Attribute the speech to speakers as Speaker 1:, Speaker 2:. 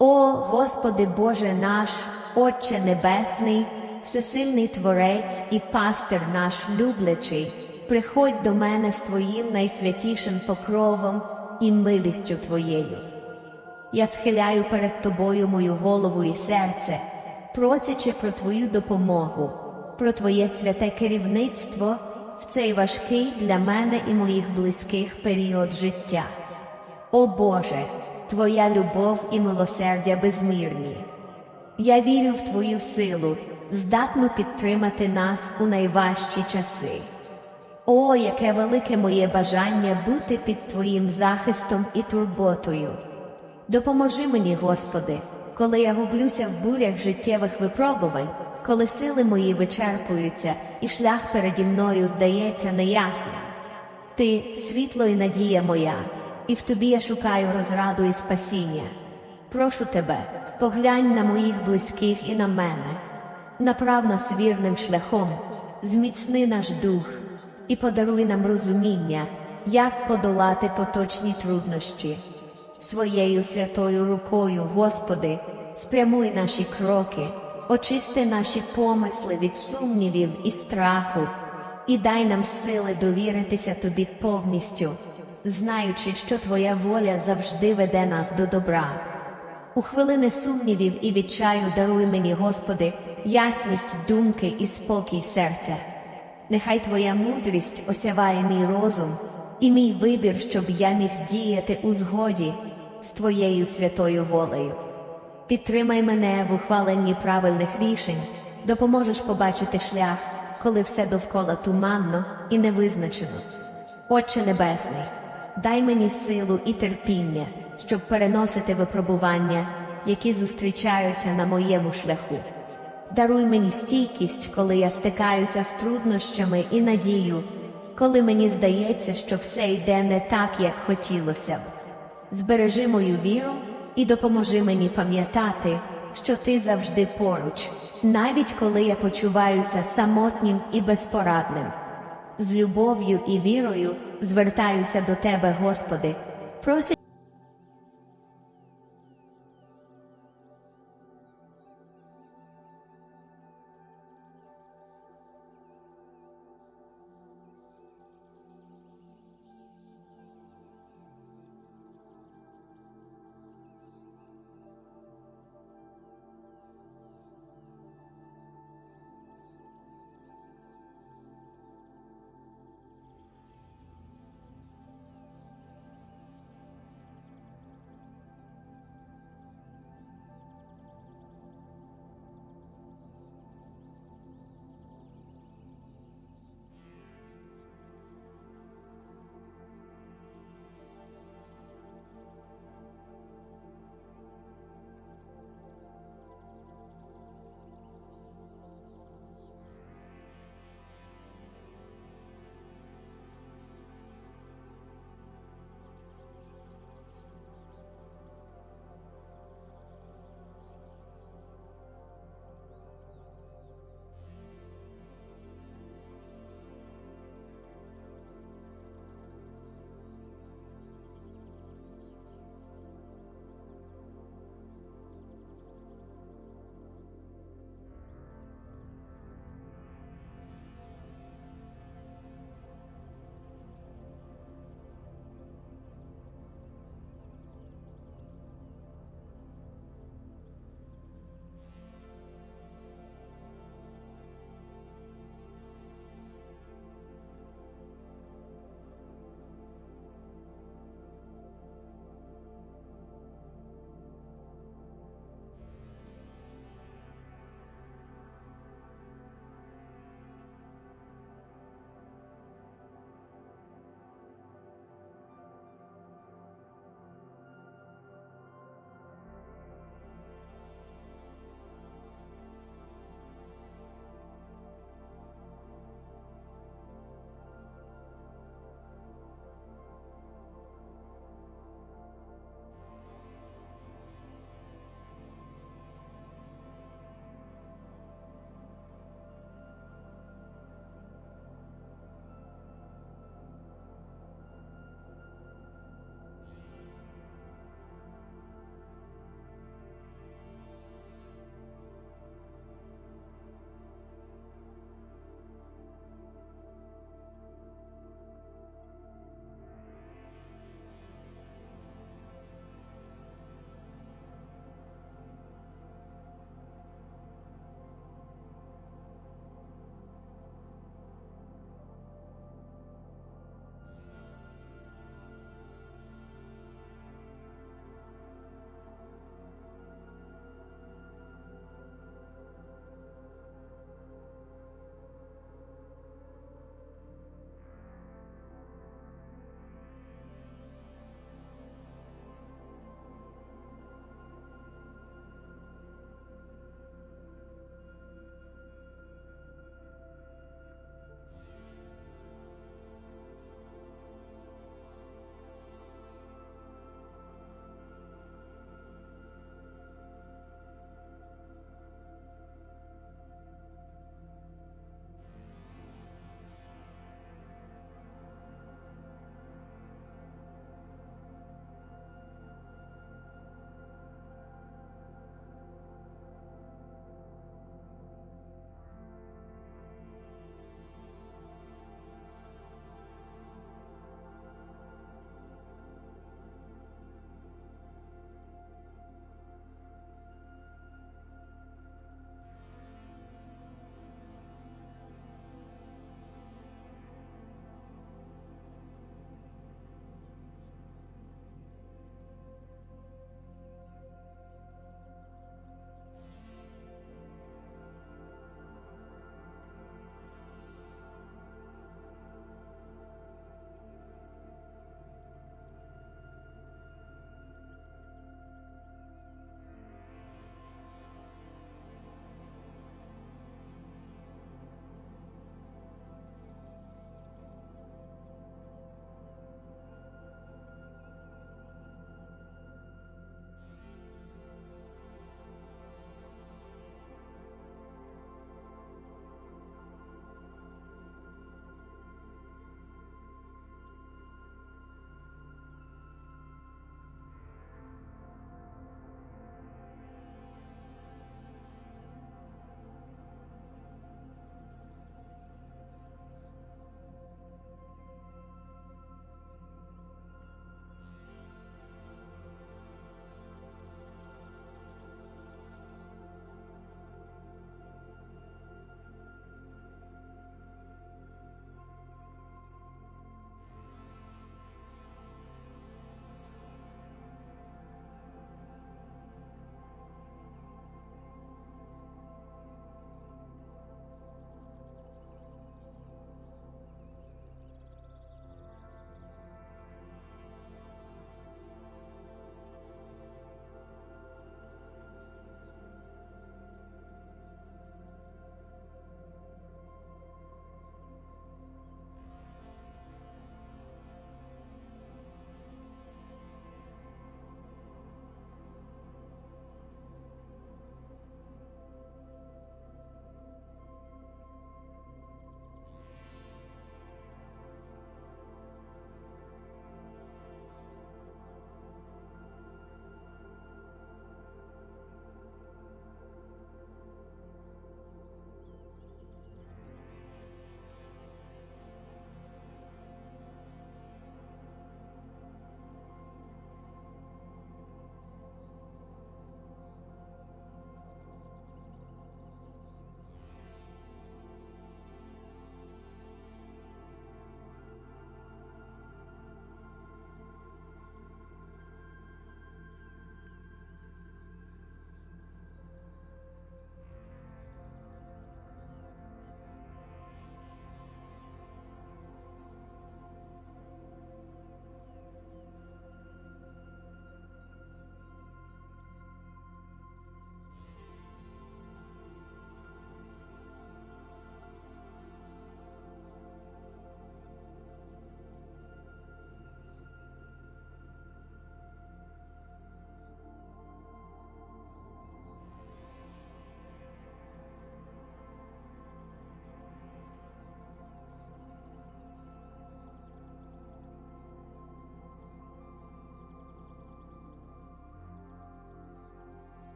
Speaker 1: О, Господи Боже наш, Отче Небесний, всесильний Творець і пастир наш люблячий, приходь до мене з Твоїм найсвятішим покровом і милістю Твоєю. Я схиляю перед Тобою мою голову і серце, просячи про Твою допомогу, про Твоє святе керівництво в цей важкий для мене і моїх близьких період життя. О Боже, Твоя любов і милосердя безмірні. Я вірю в Твою силу, здатну підтримати нас у найважчі часи. О, яке велике моє бажання бути під Твоїм захистом і турботою. Допоможи мені, Господи, коли я гублюся в бурях життєвих випробувань, коли сили мої вичерпуються і шлях переді мною здається неясним. Ти світло і надія моя, і в тобі я шукаю розраду і спасіння. Прошу тебе, поглянь на моїх близьких і на мене, направ нас вірним шляхом, зміцни наш дух і подаруй нам розуміння, як подолати поточні труднощі. Своєю святою рукою, Господи, спрямуй наші кроки, очисти наші помисли від сумнівів і страху, і дай нам сили довіритися Тобі повністю, знаючи, що Твоя воля завжди веде нас до добра. У хвилини сумнівів і відчаю даруй мені, Господи, ясність думки і спокій серця. Нехай Твоя мудрість осяває мій розум і мій вибір, щоб я міг діяти у згоді з Твоєю святою волею. Підтримай мене в ухваленні правильних рішень, допоможеш побачити шлях, коли все довкола туманно і невизначено. Отче Небесний, дай мені силу і терпіння, щоб переносити випробування, які зустрічаються на моєму шляху. Даруй мені стійкість, коли я стикаюся з труднощами і надію, коли мені здається, що все йде не так, як хотілося б. Збережи мою віру і допоможи мені пам'ятати, що ти завжди поруч, навіть коли я почуваюся самотнім і безпорадним. З любов'ю і вірою звертаюся до тебе, Господи, просячи